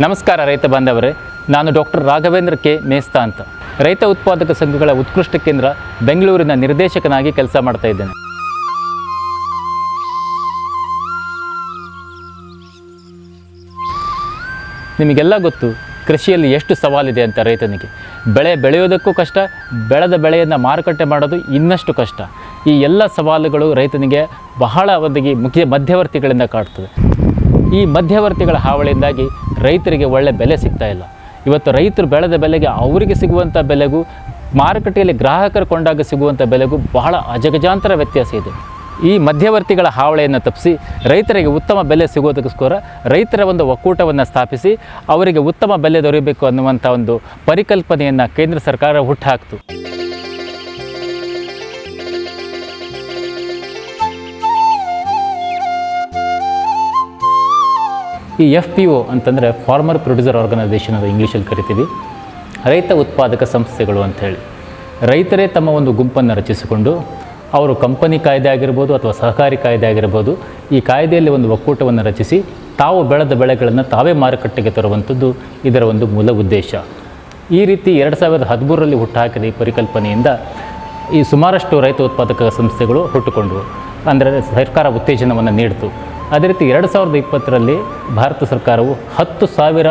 ನಮಸ್ಕಾರ ರೈತ ಬಾಂಧವರೇ. ನಾನು ಡಾಕ್ಟರ್ ರಾಘವೇಂದ್ರ ಕೆ. ಮೇಸ್ತಾ ಅಂತ. ರೈತ ಉತ್ಪಾದಕ ಸಂಘಗಳ ಉತ್ಕೃಷ್ಟ ಕೇಂದ್ರ ಬೆಂಗಳೂರಿನ ನಿರ್ದೇಶಕನಾಗಿ ಕೆಲಸ ಮಾಡ್ತಾ ಇದ್ದೇನೆ. ನಿಮಗೆಲ್ಲ ಗೊತ್ತು, ಕೃಷಿಯಲ್ಲಿ ಎಷ್ಟು ಸವಾಲಿದೆ ಅಂತ ರೈತನಿಗೆ. ಬೆಳೆ ಬೆಳೆಯೋದಕ್ಕೂ ಕಷ್ಟ, ಬೆಳೆದ ಬೆಳೆಯನ್ನು ಮಾರುಕಟ್ಟೆ ಮಾಡೋದು ಇನ್ನಷ್ಟು ಕಷ್ಟ. ಈ ಎಲ್ಲ ಸವಾಲುಗಳು ರೈತನಿಗೆ ಬಹಳ ಒಂದಿಗೆ ಮುಖ್ಯ ಮಧ್ಯವರ್ತಿಗಳಿಂದ ಕಾಡ್ತದೆ. ಈ ಮಧ್ಯವರ್ತಿಗಳ ಹಾವಳಿಯಿಂದಾಗಿ ರೈತರಿಗೆ ಒಳ್ಳೆ ಬೆಲೆ ಸಿಗ್ತಾ ಇಲ್ಲ. ಇವತ್ತು ರೈತರು ಬೆಳೆದ ಬೆಲೆಗೆ ಅವರಿಗೆ ಸಿಗುವಂಥ ಬೆಲೆಗೂ, ಮಾರುಕಟ್ಟೆಯಲ್ಲಿ ಗ್ರಾಹಕರು ಕೊಂಡಾಗ ಸಿಗುವಂಥ ಬೆಲೆಗೂ ಬಹಳ ಅಜಗಜಾಂತರ ವ್ಯತ್ಯಾಸ ಇದೆ. ಈ ಮಧ್ಯವರ್ತಿಗಳ ಹಾವಳಿಯನ್ನು ತಪ್ಪಿಸಿ ರೈತರಿಗೆ ಉತ್ತಮ ಬೆಲೆ ಸಿಗೋದಕ್ಕೋಸ್ಕರ ರೈತರ ಒಂದು ಒಕ್ಕೂಟವನ್ನು ಸ್ಥಾಪಿಸಿ ಅವರಿಗೆ ಉತ್ತಮ ಬೆಲೆ ದೊರೆಯಬೇಕು ಅನ್ನುವಂಥ ಒಂದು ಪರಿಕಲ್ಪನೆಯನ್ನು ಕೇಂದ್ರ ಸರ್ಕಾರ ಹುಟ್ಟುಹಾಕ್ತು ಈ ಎಫ್ ಪಿ ಒ ಅಂತಂದರೆ ಫಾರ್ಮರ್ ಪ್ರೊಡ್ಯೂಸರ್ ಆರ್ಗನೈಸೇಷನ್ ಅದು ಇಂಗ್ಲೀಷಲ್ಲಿ ಕರಿತೀವಿ. ರೈತ ಉತ್ಪಾದಕ ಸಂಸ್ಥೆಗಳು ಅಂಥೇಳಿ ರೈತರೇ ತಮ್ಮ ಒಂದು ಗುಂಪನ್ನು ರಚಿಸಿಕೊಂಡು ಅವರು ಕಂಪನಿ ಕಾಯ್ದೆ ಆಗಿರ್ಬೋದು ಅಥವಾ ಸಹಕಾರಿ ಕಾಯ್ದೆ ಆಗಿರ್ಬೋದು ಈ ಕಾಯ್ದೆಯಲ್ಲಿ ಒಂದು ಒಕ್ಕೂಟವನ್ನು ರಚಿಸಿ ತಾವು ಬೆಳೆದ ಬೆಳೆಗಳನ್ನು ತಾವೇ ಮಾರುಕಟ್ಟೆಗೆ ತರುವಂಥದ್ದು ಇದರ ಒಂದು ಮೂಲ ಉದ್ದೇಶ. ಈ ರೀತಿ ಎರಡು ಸಾವಿರದ ಹದಿಮೂರರಲ್ಲಿ ಹುಟ್ಟುಹಾಕಿದ ಈ ಪರಿಕಲ್ಪನೆಯಿಂದ ಈ ಸುಮಾರಷ್ಟು ರೈತ ಉತ್ಪಾದಕ ಸಂಸ್ಥೆಗಳು ಹುಟ್ಟುಕೊಂಡವು. ಅಂದರೆ ಸರ್ಕಾರ ಉತ್ತೇಜನವನ್ನು ನೀಡಿತು. ಅದೇ ರೀತಿ ಎರಡು ಸಾವಿರದ ಇಪ್ಪತ್ತರಲ್ಲಿ ಭಾರತ ಸರ್ಕಾರವು ಹತ್ತು ಸಾವಿರ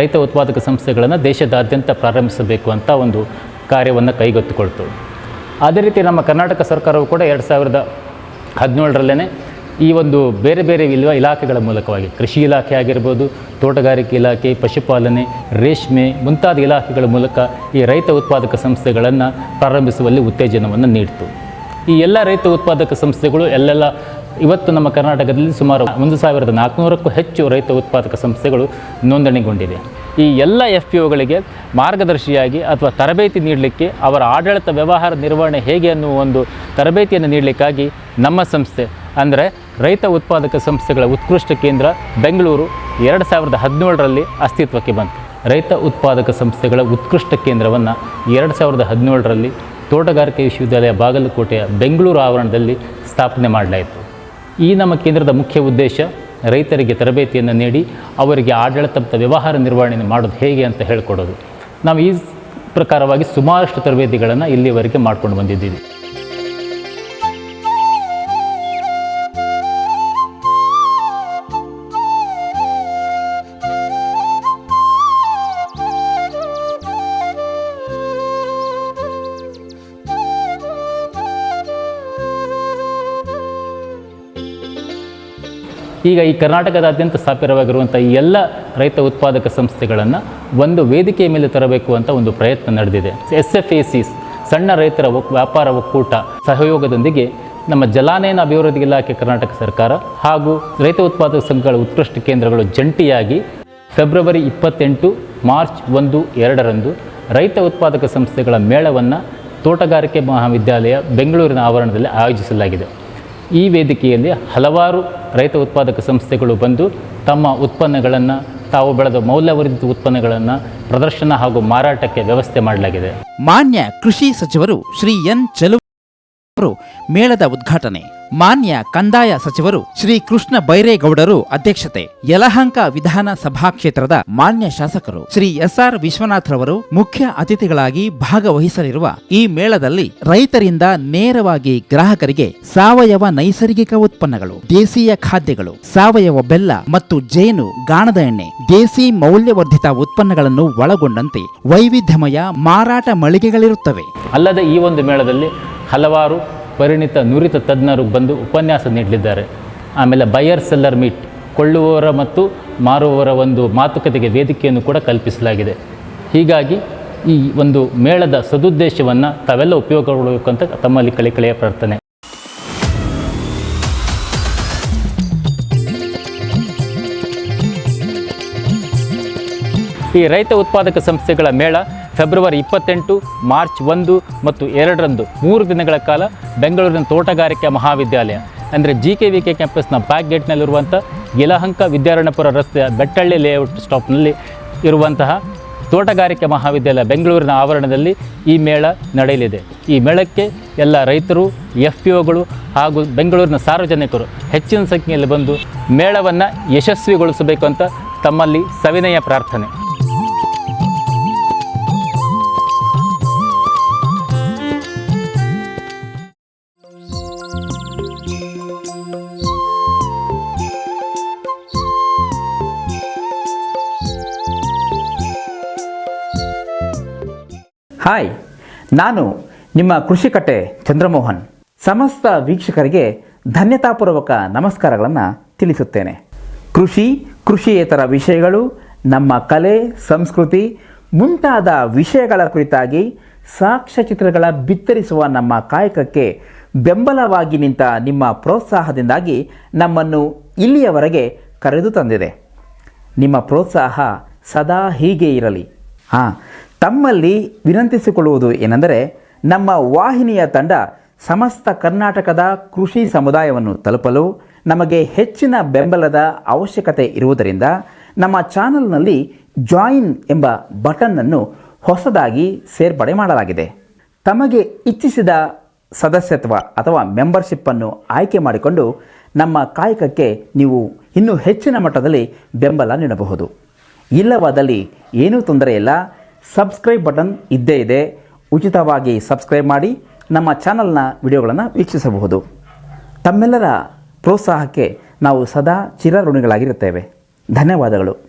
ರೈತ ಉತ್ಪಾದಕ ಸಂಸ್ಥೆಗಳನ್ನು ದೇಶದಾದ್ಯಂತ ಪ್ರಾರಂಭಿಸಬೇಕು ಅಂತ ಒಂದು ಕಾರ್ಯವನ್ನು ಕೈಗೆತ್ತಿಕೊಳ್ತು. ಅದೇ ರೀತಿ ನಮ್ಮ ಕರ್ನಾಟಕ ಸರ್ಕಾರವು ಕೂಡ ಎರಡು ಸಾವಿರದ ಹದಿನೇಳರಲ್ಲೇ ಈ ಒಂದು ಬೇರೆ ಬೇರೆ ಇಲ್ವ ಇಲಾಖೆಗಳ ಮೂಲಕವಾಗಿ ಕೃಷಿ ಇಲಾಖೆ ಆಗಿರ್ಬೋದು, ತೋಟಗಾರಿಕೆ ಇಲಾಖೆ, ಪಶುಪಾಲನೆ, ರೇಷ್ಮೆ ಮುಂತಾದ ಇಲಾಖೆಗಳ ಮೂಲಕ ಈ ರೈತ ಉತ್ಪಾದಕ ಸಂಸ್ಥೆಗಳನ್ನು ಪ್ರಾರಂಭಿಸುವಲ್ಲಿ ಉತ್ತೇಜನವನ್ನು ನೀಡಿತು. ಈ ಎಲ್ಲ ರೈತ ಉತ್ಪಾದಕ ಸಂಸ್ಥೆಗಳು ಎಲ್ಲೆಲ್ಲ ಇವತ್ತು ನಮ್ಮ ಕರ್ನಾಟಕದಲ್ಲಿ ಸುಮಾರು ಒಂದು ಸಾವಿರದ ನಾಲ್ಕುನೂರಕ್ಕೂ ಹೆಚ್ಚು ರೈತ ಉತ್ಪಾದಕ ಸಂಸ್ಥೆಗಳು ನೋಂದಣಿಗೊಂಡಿದೆ. ಈ ಎಲ್ಲ ಎಫ್ ಪಿ ಒಗಳಿಗೆ ಮಾರ್ಗದರ್ಶಿಯಾಗಿ ಅಥವಾ ತರಬೇತಿ ನೀಡಲಿಕ್ಕೆ ಅವರ ಆಡಳಿತ ವ್ಯವಹಾರ ನಿರ್ವಹಣೆ ಹೇಗೆ ಅನ್ನುವ ಒಂದು ತರಬೇತಿಯನ್ನು ನೀಡಲಿಕ್ಕಾಗಿ ನಮ್ಮ ಸಂಸ್ಥೆ, ಅಂದರೆ ರೈತ ಉತ್ಪಾದಕ ಸಂಸ್ಥೆಗಳ ಉತ್ಕೃಷ್ಟ ಕೇಂದ್ರ ಬೆಂಗಳೂರು ಎರಡು ಸಾವಿರದ ಹದಿನೇಳರಲ್ಲಿ ಅಸ್ತಿತ್ವಕ್ಕೆ ಬಂತು. ರೈತ ಉತ್ಪಾದಕ ಸಂಸ್ಥೆಗಳ ಉತ್ಕೃಷ್ಟ ಕೇಂದ್ರವನ್ನು ಎರಡು ಸಾವಿರದ ಹದಿನೇಳರಲ್ಲಿ ತೋಟಗಾರಿಕೆ ವಿಶ್ವವಿದ್ಯಾಲಯ ಬಾಗಲಕೋಟೆಯ ಬೆಂಗಳೂರು ಆವರಣದಲ್ಲಿ ಸ್ಥಾಪನೆ ಮಾಡಲಾಯಿತು. ಈ ನಮ್ಮ ಕೇಂದ್ರದ ಮುಖ್ಯ ಉದ್ದೇಶ ರೈತರಿಗೆ ತರಬೇತಿಯನ್ನು ನೀಡಿ ಅವರಿಗೆ ಆಡಳಿತ ವ್ಯವಹಾರ ನಿರ್ವಹಣೆ ಮಾಡೋದು ಹೇಗೆ ಅಂತ ಹೇಳಿಕೊಡೋದು. ನಾವು ಈ ಪ್ರಕಾರವಾಗಿ ಸುಮಾರಷ್ಟು ತರಬೇತಿಗಳನ್ನು ಇಲ್ಲಿವರೆಗೆ ಮಾಡ್ಕೊಂಡು ಬಂದಿದ್ದೀವಿ. ಈಗ ಈ ಕರ್ನಾಟಕದಾದ್ಯಂತ ಸ್ಥಾಪಿತವಾಗಿರುವಂಥ ಈ ಎಲ್ಲ ರೈತ ಉತ್ಪಾದಕ ಸಂಸ್ಥೆಗಳನ್ನು ಒಂದು ವೇದಿಕೆಯ ಮೇಲೆ ತರಬೇಕು ಅಂತ ಒಂದು ಪ್ರಯತ್ನ ನಡೆದಿದೆ. ಎಸ್ ಎಫ್ ಎ ಸಿ ಸಣ್ಣ ರೈತರ ವ್ಯಾಪಾರ ಒಕ್ಕೂಟ ಸಹಯೋಗದೊಂದಿಗೆ ನಮ್ಮ ಜಲಾನಯನ ಅಭಿವೃದ್ಧಿ ಇಲಾಖೆ ಕರ್ನಾಟಕ ಸರ್ಕಾರ ಹಾಗೂ ರೈತ ಉತ್ಪಾದಕ ಸಂಘಗಳ ಉತ್ಕೃಷ್ಟ ಕೇಂದ್ರಗಳು ಜಂಟಿಯಾಗಿ ಫೆಬ್ರವರಿ ಇಪ್ಪತ್ತೆಂಟು, ಮಾರ್ಚ್ ಒಂದು, ಎರಡರಂದು ರೈತ ಉತ್ಪಾದಕ ಸಂಸ್ಥೆಗಳ ಮೇಳವನ್ನು ತೋಟಗಾರಿಕೆ ಮಹಾವಿದ್ಯಾಲಯ ಬೆಂಗಳೂರಿನ ಆವರಣದಲ್ಲಿ ಆಯೋಜಿಸಲಾಗಿದೆ. ಈ ವೇದಿಕೆಯಲ್ಲಿ ಹಲವಾರು ರೈತ ಉತ್ಪಾದಕ ಸಂಸ್ಥೆಗಳು ಬಂದು ತಮ್ಮ ಉತ್ಪನ್ನಗಳನ್ನು ತಾವು ಬೆಳೆದ ಮೌಲ್ಯವರ್ಧಿತ ಉತ್ಪನ್ನಗಳನ್ನು ಪ್ರದರ್ಶನ ಹಾಗೂ ಮಾರಾಟಕ್ಕೆ ವ್ಯವಸ್ಥೆ ಮಾಡಲಾಗಿದೆ. ಮಾನ್ಯ ಕೃಷಿ ಸಚಿವರು ಶ್ರೀ ಎನ್ ಚೆಲುವ ಮೇಳದ ಉದ್ಘಾಟನೆ. ಮಾನ್ಯ ಕಂದಾಯ ಸಚಿವರು ಶ್ರೀ ಕೃಷ್ಣ ಬೈರೇಗೌಡರು ಅಧ್ಯಕ್ಷತೆ. ಯಲಹಂಕ ವಿಧಾನ ಸಭಾ ಕ್ಷೇತ್ರದ ಮಾನ್ಯ ಶಾಸಕರು ಶ್ರೀ ಎಸ್ ಆರ್ ವಿಶ್ವನಾಥ್ ರವರು ಮುಖ್ಯ ಅತಿಥಿಗಳಾಗಿ ಭಾಗವಹಿಸಲಿರುವ ಈ ಮೇಳದಲ್ಲಿ ರೈತರಿಂದ ನೇರವಾಗಿ ಗ್ರಾಹಕರಿಗೆ ಸಾವಯವ ನೈಸರ್ಗಿಕ ಉತ್ಪನ್ನಗಳು, ದೇಸೀಯ ಖಾದ್ಯಗಳು, ಸಾವಯವ ಬೆಲ್ಲ ಮತ್ತು ಜೇನು, ಗಾಣದ ಎಣ್ಣೆ, ದೇಸಿ ಮೌಲ್ಯವರ್ಧಿತ ಉತ್ಪನ್ನಗಳನ್ನು ಒಳಗೊಂಡಂತೆ ವೈವಿಧ್ಯಮಯ ಮಾರಾಟ ಮಳಿಗೆಗಳಿರುತ್ತವೆ. ಅಲ್ಲದೆ ಈ ಒಂದು ಮೇಳದಲ್ಲಿ ಹಲವಾರು ಪರಿಣಿತ ನುರಿತ ತಜ್ಞರು ಬಂದು ಉಪನ್ಯಾಸ ನೀಡಲಿದ್ದಾರೆ. ಆಮೇಲೆ ಬಯರ್ ಸೆಲ್ಲರ್ ಮೀಟ್, ಕೊಳ್ಳುವವರ ಮತ್ತು ಮಾರುವವರ ಒಂದು ಮಾತುಕತೆಗೆ ವೇದಿಕೆಯನ್ನು ಕೂಡ ಕಲ್ಪಿಸಲಾಗಿದೆ. ಹೀಗಾಗಿ ಈ ಒಂದು ಮೇಳದ ಸದುದ್ದೇಶವನ್ನು ತಾವೆಲ್ಲ ಉಪಯೋಗಗೊಳ್ಳಬೇಕು ಅಂತ ತಮ್ಮಲ್ಲಿ ಕಳಿಕಳೆಯ ಪ್ರಾರ್ಥನೆ. ಈ ರೈತ ಉತ್ಪಾದಕ ಸಂಸ್ಥೆಗಳ ಮೇಳ ಫೆಬ್ರವರಿ ಇಪ್ಪತ್ತೆಂಟು, ಮಾರ್ಚ್ ಒಂದು ಮತ್ತು ಎರಡರಂದು, ಮೂರು ದಿನಗಳ ಕಾಲ ಬೆಂಗಳೂರಿನ ತೋಟಗಾರಿಕೆ ಮಹಾವಿದ್ಯಾಲಯ. ಅಂದರೆ ಜಿ ಕೆ ವಿ ಕೆ ಕ್ಯಾಂಪಸ್ನ ಬ್ಯಾಕ್ ಗೇಟ್ನಲ್ಲಿರುವಂಥ ಯಲಹಂಕ ವಿದ್ಯಾರಣ್ಯಪುರ ರಸ್ತೆಯ ಬೆಟ್ಟಳ್ಳಿ ಲೇಔಟ್ ಸ್ಟಾಪ್ನಲ್ಲಿ ಇರುವಂತಹ ತೋಟಗಾರಿಕೆ ಮಹಾವಿದ್ಯಾಲಯ ಬೆಂಗಳೂರಿನ ಆವರಣದಲ್ಲಿ ಈ ಮೇಳ ನಡೆಯಲಿದೆ. ಈ ಮೇಳಕ್ಕೆ ಎಲ್ಲ ರೈತರು ಎಫ್ ಪಿ ಒಗಳು ಹಾಗೂ ಬೆಂಗಳೂರಿನ ಸಾರ್ವಜನಿಕರು ಹೆಚ್ಚಿನ ಸಂಖ್ಯೆಯಲ್ಲಿ ಬಂದು ಮೇಳವನ್ನು ಯಶಸ್ವಿಗೊಳಿಸಬೇಕು ಅಂತ ತಮ್ಮಲ್ಲಿ ಸವಿನಯ ಪ್ರಾರ್ಥನೆ. ಹಾಯ್, ನಾನು ನಿಮ್ಮ ಕೃಷಿಕಟ್ಟೆ ಚಂದ್ರಮೋಹನ್. ಸಮಸ್ತ ವೀಕ್ಷಕರಿಗೆ ಧನ್ಯತಾಪೂರ್ವಕ ನಮಸ್ಕಾರಗಳನ್ನು ತಿಳಿಸುತ್ತೇನೆ. ಕೃಷಿ, ಕೃಷಿಯೇತರ ವಿಷಯಗಳು, ನಮ್ಮ ಕಲೆ, ಸಂಸ್ಕೃತಿ ಮುಂತಾದ ವಿಷಯಗಳ ಕುರಿತಾಗಿ ಸಾಕ್ಷ್ಯಚಿತ್ರಗಳ ಬಿತ್ತರಿಸುವ ನಮ್ಮ ಕಾಯಕಕ್ಕೆ ಬೆಂಬಲವಾಗಿ ನಿಂತ ನಿಮ್ಮ ಪ್ರೋತ್ಸಾಹದಿಂದಾಗಿ ನಮ್ಮನ್ನು ಇಲ್ಲಿಯವರೆಗೆ ಕರೆದು ತಂದಿದೆ. ನಿಮ್ಮ ಪ್ರೋತ್ಸಾಹ ಸದಾ ಹೀಗೆ ಇರಲಿ. ಹಾಂ ತಮ್ಮಲ್ಲಿ ವಿನಂತಿಸಿಕೊಳ್ಳುವುದು ಏನೆಂದರೆ ನಮ್ಮ ವಾಹಿನಿಯ ತಂಡ ಸಮಸ್ತ ಕರ್ನಾಟಕದ ಕೃಷಿ ಸಮುದಾಯವನ್ನು ತಲುಪಲು ನಮಗೆ ಹೆಚ್ಚಿನ ಬೆಂಬಲದ ಅವಶ್ಯಕತೆ ಇರುವುದರಿಂದ ನಮ್ಮ ಚಾನಲ್ನಲ್ಲಿ ಜಾಯಿನ್ ಎಂಬ ಬಟನ್ನನ್ನು ಹೊಸದಾಗಿ ಸೇರ್ಪಡೆ ಮಾಡಲಾಗಿದೆ. ತಮಗೆ ಇಚ್ಛಿಸಿದ ಸದಸ್ಯತ್ವ ಅಥವಾ ಮೆಂಬರ್ಶಿಪ್ಪನ್ನು ಆಯ್ಕೆ ಮಾಡಿಕೊಂಡು ನಮ್ಮ ಕಾಯಕಕ್ಕೆ ನೀವು ಇನ್ನೂ ಹೆಚ್ಚಿನ ಮಟ್ಟದಲ್ಲಿ ಬೆಂಬಲ ನೀಡಬಹುದು. ಇಲ್ಲವಾದಲ್ಲಿ ಏನೂ ತೊಂದರೆ ಇಲ್ಲ. ಸಬ್ಸ್ಕ್ರೈಬ್ ಬಟನ್ ಇದ್ದೇ ಇದೆ. ಉಚಿತವಾಗಿ ಸಬ್ಸ್ಕ್ರೈಬ್ ಮಾಡಿ ನಮ್ಮ ಚಾನಲ್ನ ವಿಡಿಯೋಗಳನ್ನು ವೀಕ್ಷಿಸಬಹುದು. ತಮ್ಮೆಲ್ಲರ ಪ್ರೋತ್ಸಾಹಕ್ಕೆ ನಾವು ಸದಾ ಚಿರಋಣಿಗಳಾಗಿರುತ್ತೇವೆ. ಧನ್ಯವಾದಗಳು.